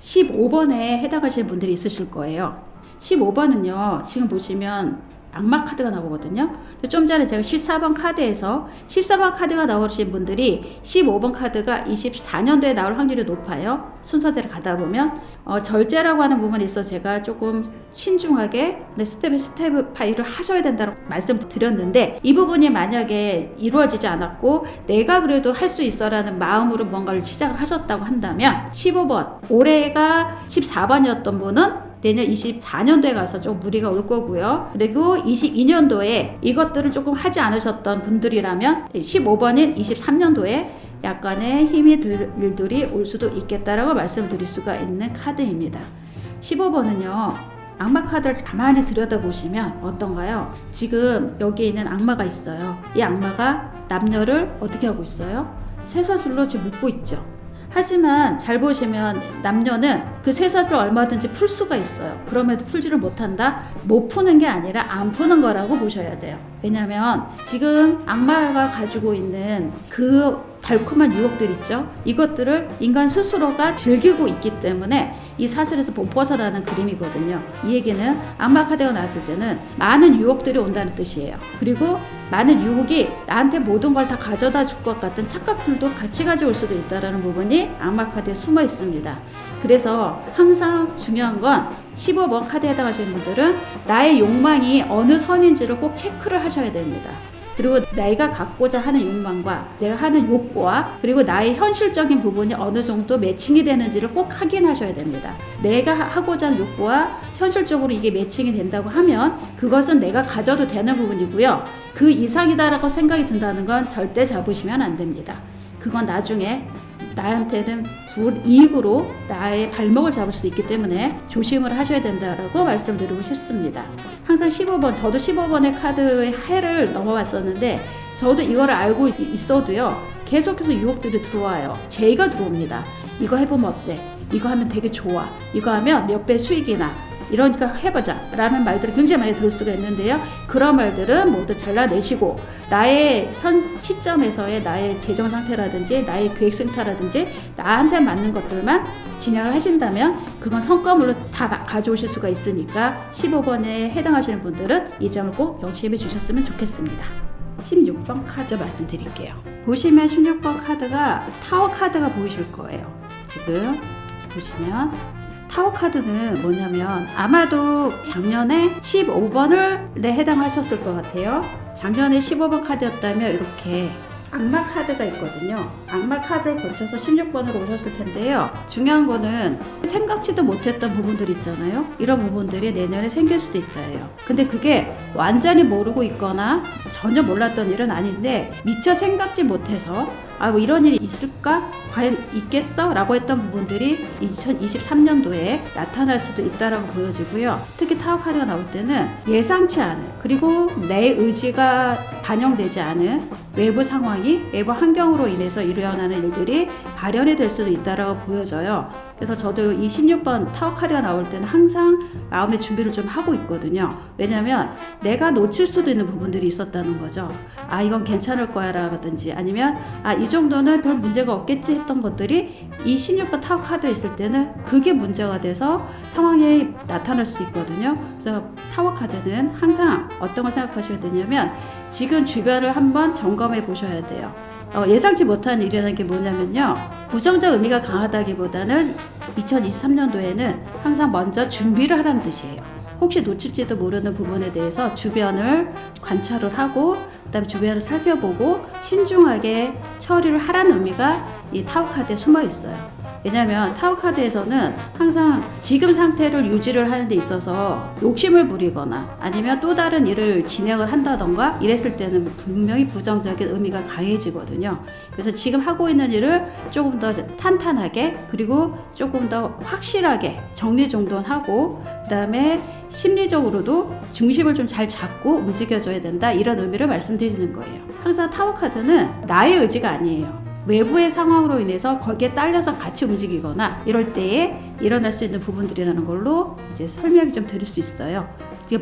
15번에 해당하시는 분들이 있으실 거예요. 15번은요, 지금 보시면 악마 카드가 나오거든요. 좀 전에 제가 14번 카드에서 14번 카드가 나오신 분들이 15번 카드가 24년도에 나올 확률이 높아요. 순서대로 가다 보면 어, 절제라고 하는 부분에 있어 제가 조금 신중하게 근데 스텝 스텝 파이를 하셔야 된다고 말씀드렸는데 이 부분이 만약에 이루어지지 않았고 내가 그래도 할 수 있어라는 마음으로 뭔가를 시작을 하셨다고 한다면 15번 올해가 14번이었던 분은 내년 24년도에 가서 좀 무리가 올 거고요. 그리고 22년도에 이것들을 조금 하지 않으셨던 분들이라면 15번인 23년도에 약간의 힘이 들 일들이 올 수도 있겠다라고 말씀드릴 수가 있는 카드입니다. 15번은요. 악마 카드를 가만히 들여다보시면 어떤가요? 지금 여기 있는 악마가 있어요. 이 악마가 남녀를 어떻게 하고 있어요? 쇠사슬로 지금 묶고 있죠. 하지만 잘 보시면 남녀는 그 쇠사슬을 얼마든지 풀 수가 있어요. 그럼에도 풀지를 못한다? 못 푸는 게 아니라 안 푸는 거라고 보셔야 돼요. 왜냐면 지금 악마가 가지고 있는 그 달콤한 유혹들 있죠? 이것들을 인간 스스로가 즐기고 있기 때문에 이 사슬에서 못 벗어나는 그림이거든요. 이 얘기는 악마 카드가 나왔을 때는 많은 유혹들이 온다는 뜻이에요. 그리고 많은 유혹이 나한테 모든 걸 다 가져다 줄 것 같은 착각들도 같이 가져올 수도 있다는 부분이 악마 카드에 숨어 있습니다. 그래서 항상 중요한 건 15번 카드에 해당하시는 분들은 나의 욕망이 어느 선인지를 꼭 체크를 하셔야 됩니다. 그리고 내가 갖고자 하는 욕망과 내가 하는 욕구와 그리고 나의 현실적인 부분이 어느 정도 매칭이 되는지를 꼭 확인하셔야 됩니다. 내가 하고자 하는 욕구와 현실적으로 이게 매칭이 된다고 하면 그것은 내가 가져도 되는 부분이고요. 그 이상이다라고 생각이 든다는 건 절대 잡으시면 안 됩니다. 그건 나중에 나한테는 불이익으로 나의 발목을 잡을 수도 있기 때문에 조심을 하셔야 된다라고 말씀드리고 싶습니다. 항상 15번, 저도 15번의 카드의 해를 넘어왔었는데 저도 이거를 알고 있어도요. 계속해서 유혹들이 들어와요. 제의가 들어옵니다. 이거 해보면 어때? 이거 하면 되게 좋아. 이거 하면 몇 배 수익이나. 이러니까 해보자 라는 말들을 굉장히 많이 들을 수가 있는데요. 그런 말들은 모두 잘라내시고 나의 현 시점에서의 나의 재정 상태라든지 나의 계획 생타라든지 나한테 맞는 것들만 진행을 하신다면 그건 성과물로 다 가져오실 수가 있으니까 15번에 해당하시는 분들은 이 점을 꼭 명심해 주셨으면 좋겠습니다. 16번 카드 말씀드릴게요. 보시면 16번 카드가 타워 카드가 보이실 거예요. 지금 보시면 타워 카드는 뭐냐면 아마도 작년에 15번을 네, 해당하셨을 것 같아요. 작년에 15번 카드였다면 이렇게 악마 카드가 있거든요. 악마 카드를 거쳐서 16번으로 오셨을 텐데요. 중요한 거는 생각지도 못했던 부분들 있잖아요. 이런 부분들이 내년에 생길 수도 있다예요. 근데 그게 완전히 모르고 있거나 전혀 몰랐던 일은 아닌데 미처 생각지 못해서 아, 뭐 이런 일이 있을까? 과연 있겠어? 라고 했던 부분들이 2023년도에 나타날 수도 있다라고 보여지고요. 특히 타워 카드가 나올 때는 예상치 않은 그리고 내 의지가 반영되지 않은 외부 상황이 외부 환경으로 인해서 일어나는 일들이 발현이 될 수도 있다라고 보여져요. 그래서 저도 이 16번 타워 카드가 나올 때는 항상 마음의 준비를 좀 하고 있거든요. 왜냐면 내가 놓칠 수도 있는 부분들이 있었다는 거죠. 아, 이건 괜찮을 거야 라든지 아니면 아, 이 정도는 별 문제가 없겠지 했던 것들이 이 16번 타워 카드에 있을 때는 그게 문제가 돼서 상황이 나타날 수 있거든요. 그래서 타워 카드는 항상 어떤 걸 생각하셔야 되냐면 지금 주변을 한번 점검해 보셔야 돼요. 어, 예상치 못한 일이라는 게 뭐냐면요. 부정적 의미가 강하다기보다는 2023년도에는 항상 먼저 준비를 하라는 뜻이에요. 혹시 놓칠지도 모르는 부분에 대해서 주변을 관찰을 하고 그다음에 주변을 살펴보고 신중하게 처리를 하라는 의미가 이 타워 카드에 숨어 있어요. 왜냐하면 타워 카드에서는 항상 지금 상태를 유지를 하는 데 있어서 욕심을 부리거나 아니면 또 다른 일을 진행을 한다던가 이랬을 때는 분명히 부정적인 의미가 강해지거든요. 그래서 지금 하고 있는 일을 조금 더 탄탄하게 그리고 조금 더 확실하게 정리정돈하고 그다음에 심리적으로도 중심을 좀 잘 잡고 움직여줘야 된다 이런 의미를 말씀드리는 거예요. 항상 타워 카드는 나의 의지가 아니에요. 외부의 상황으로 인해서 거기에 딸려서 같이 움직이거나 이럴 때에 일어날 수 있는 부분들이라는 걸로 이제 설명이 좀 드릴 수 있어요.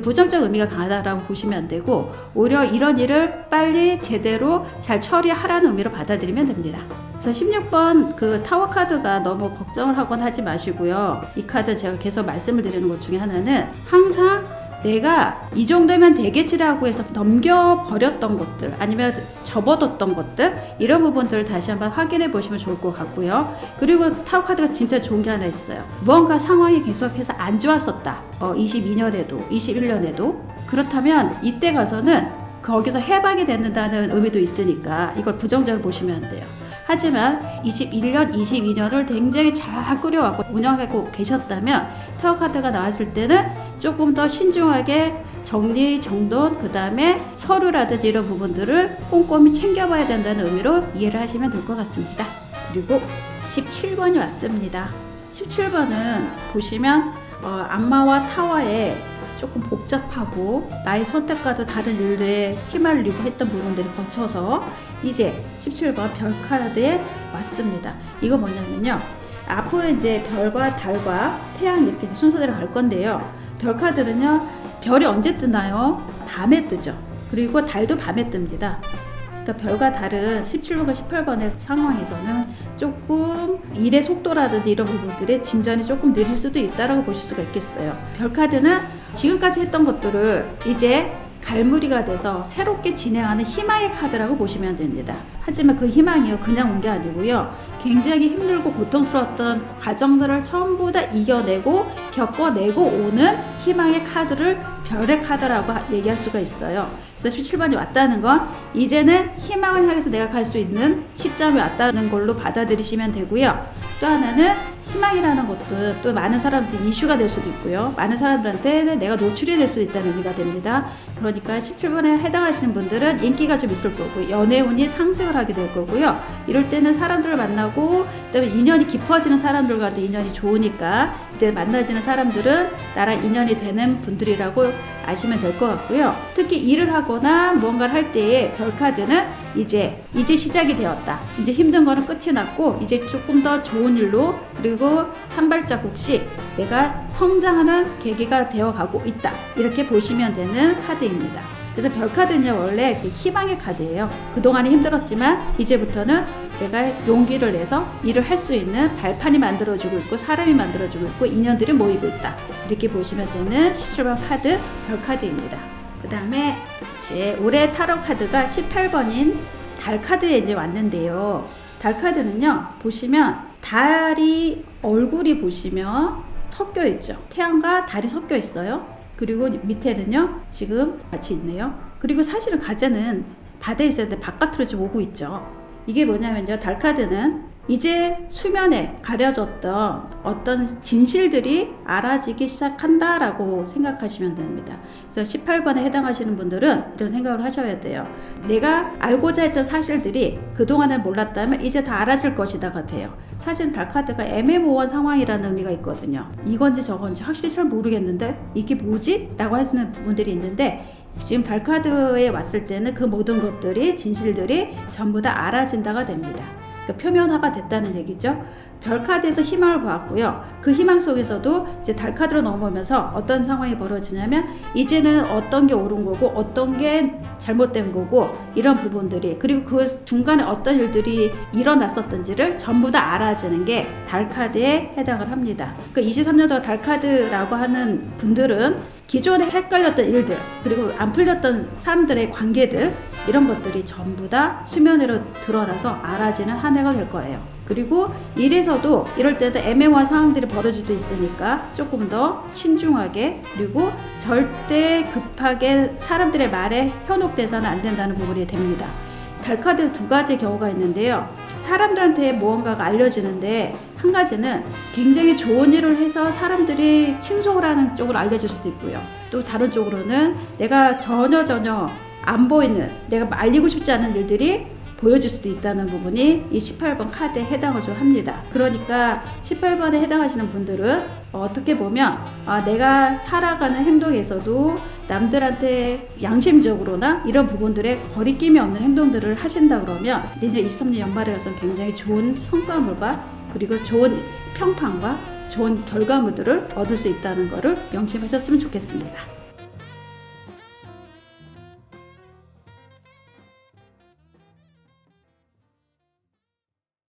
부정적 의미가 강하다라고 보시면 안 되고 오히려 이런 일을 빨리 제대로 잘 처리하라는 의미로 받아들이면 됩니다. 그래서 16번 그 타워 카드가 너무 걱정을 하곤 하지 마시고요. 이 카드 제가 계속 말씀을 드리는 것 중에 하나는 항상 내가 이 정도면 되겠지라고 해서 넘겨버렸던 것들 아니면 접어뒀던 것들 이런 부분들을 다시 한번 확인해 보시면 좋을 것 같고요. 그리고 타워 카드가 진짜 좋은 게 하나 있어요. 무언가 상황이 계속해서 안 좋았었다. 어, 22년에도 21년에도 그렇다면 이때 가서는 거기서 해방이 된다는 의미도 있으니까 이걸 부정적으로 보시면 안 돼요. 하지만 21년, 22년을 굉장히 잘 끌어왔고 운영하고 계셨다면 타워 카드가 나왔을 때는 조금 더 신중하게 정리, 정돈, 그 다음에 서류라든지 이런 부분들을 꼼꼼히 챙겨봐야 된다는 의미로 이해를 하시면 될 것 같습니다. 그리고 17번이 왔습니다. 17번은 보시면 어, 악마와 타워에 조금 복잡하고 나의 선택과도 다른 일들에 휘말리고 했던 부분들이 거쳐서 이제 17번 별 카드에 왔습니다. 이거 뭐냐면요. 앞으로 이제 별과 달과 태양 이렇게 순서대로 갈 건데요. 별 카드는요. 별이 언제 뜨나요? 밤에 뜨죠. 그리고 달도 밤에 뜹니다. 그러니까 별과 달은 17번과 18번의 상황에서는 조금 일의 속도라든지 이런 부분들의 진전이 조금 느릴 수도 있다라고 보실 수가 있겠어요. 별 카드는 지금까지 했던 것들을 이제 갈무리가 돼서 새롭게 진행하는 희망의 카드라고 보시면 됩니다. 하지만 그 희망이요 그냥 온 게 아니고요. 굉장히 힘들고 고통스러웠던 과정들을 전부 다 이겨내고 겪어내고 오는 희망의 카드를 별의 카드라고 하- 얘기할 수가 있어요. 그래서 17번이 왔다는 건 이제는 희망을 향해서 내가 갈 수 있는 시점이 왔다는 걸로 받아들이시면 되고요. 또 하나는 희망이라는 것도 또 많은 사람들 이슈가 될 수도 있고요. 많은 사람들한테 내가 노출이 될 수도 있다는 의미가 됩니다. 그러니까 17번에 해당하시는 분들은 인기가 좀 있을 거고 연애운이 상승을 하게 될 거고요. 이럴 때는 사람들을 만나고 그다음에 인연이 깊어지는 사람들과도 인연이 좋으니까 이때 만나지는 사람들은 나랑 인연이 되는 분들이라고 아시면 될 것 같고요. 특히 일을 하거나 무언가를 할 때의 별 카드는 이제 이제 시작이 되었다. 이제 힘든 거는 끝이 났고 이제 조금 더 좋은 일로 그리고 한 발자국씩 내가 성장하는 계기가 되어 가고 있다. 이렇게 보시면 되는 카드입니다. 그래서 별 카드는 원래 그 희망의 카드예요. 그동안이 힘들었지만 이제부터는 내가 용기를 내서 일을 할 수 있는 발판이 만들어지고 있고 사람이 만들어지고 있고 인연들이 모이고 있다. 이렇게 보시면 되는 17번 카드 별 카드입니다. 그 다음에 올해 타로 카드가 18번인 달 카드에 이제 왔는데요. 달 카드는요, 보시면 달이 얼굴이 보시면 섞여 있죠. 태양과 달이 섞여 있어요. 그리고 밑에는요, 지금 같이 있네요. 그리고 사실은 가재는 바다에 돼 바깥으로 지금 오고 있죠. 이게 뭐냐면요, 달 카드는 이제 수면에 가려졌던 어떤 진실들이 알아지기 시작한다라고 생각하시면 됩니다. 그래서 18번에 해당하시는 분들은 이런 생각을 하셔야 돼요. 내가 알고자 했던 사실들이 그동안은 몰랐다면 이제 다 알아질 것이다 같아요. 사실 달 카드가 애매모호한 상황이라는 의미가 있거든요. 이건지 저건지 확실히 잘 모르겠는데 이게 뭐지? 라고 하시는 부분들이 있는데 지금 달 카드에 왔을 때는 그 모든 것들이 진실들이 전부 다 알아진다가 됩니다. 그러니까 표면화가 됐다는 얘기죠. 별 카드에서 희망을 보았고요. 그 희망 속에서도 이제 달 카드로 넘어오면서 어떤 상황이 벌어지냐면 이제는 어떤 게 옳은 거고 어떤 게 잘못된 거고 이런 부분들이 그리고 그 중간에 어떤 일들이 일어났었던지를 전부 다 알아지는 게 달 카드에 해당을 합니다. 그 23년 동안 달 카드라고 하는 분들은 기존에 헷갈렸던 일들 그리고 안 풀렸던 사람들의 관계들 이런 것들이 전부 다 수면 위로 드러나서 알아지는 한 해가 될 거예요. 그리고 일에서도 이럴 때도 애매모호한 상황들이 벌어질 수도 있으니까 조금 더 신중하게 그리고 절대 급하게 사람들의 말에 현혹돼서는 안 된다는 부분이 됩니다. 달카드 두 가지 경우가 있는데요. 사람들한테 무언가가 알려지는데 한 가지는 굉장히 좋은 일을 해서 사람들이 칭송을 하는 쪽으로 알려질 수도 있고요. 또 다른 쪽으로는 내가 전혀 전혀 안 보이는 내가 알리고 싶지 않은 일들이 보여질 수도 있다는 부분이 이 18번 카드에 해당을 좀 합니다. 그러니까 18번에 해당하시는 분들은 어떻게 보면 아, 내가 살아가는 행동에서도 남들한테 양심적으로나 이런 부분들에 거리낌이 없는 행동들을 하신다 그러면 내년 23년 연말에 가서 굉장히 좋은 성과물과 그리고 좋은 평판과 좋은 결과물들을 얻을 수 있다는 것을 명심하셨으면 좋겠습니다.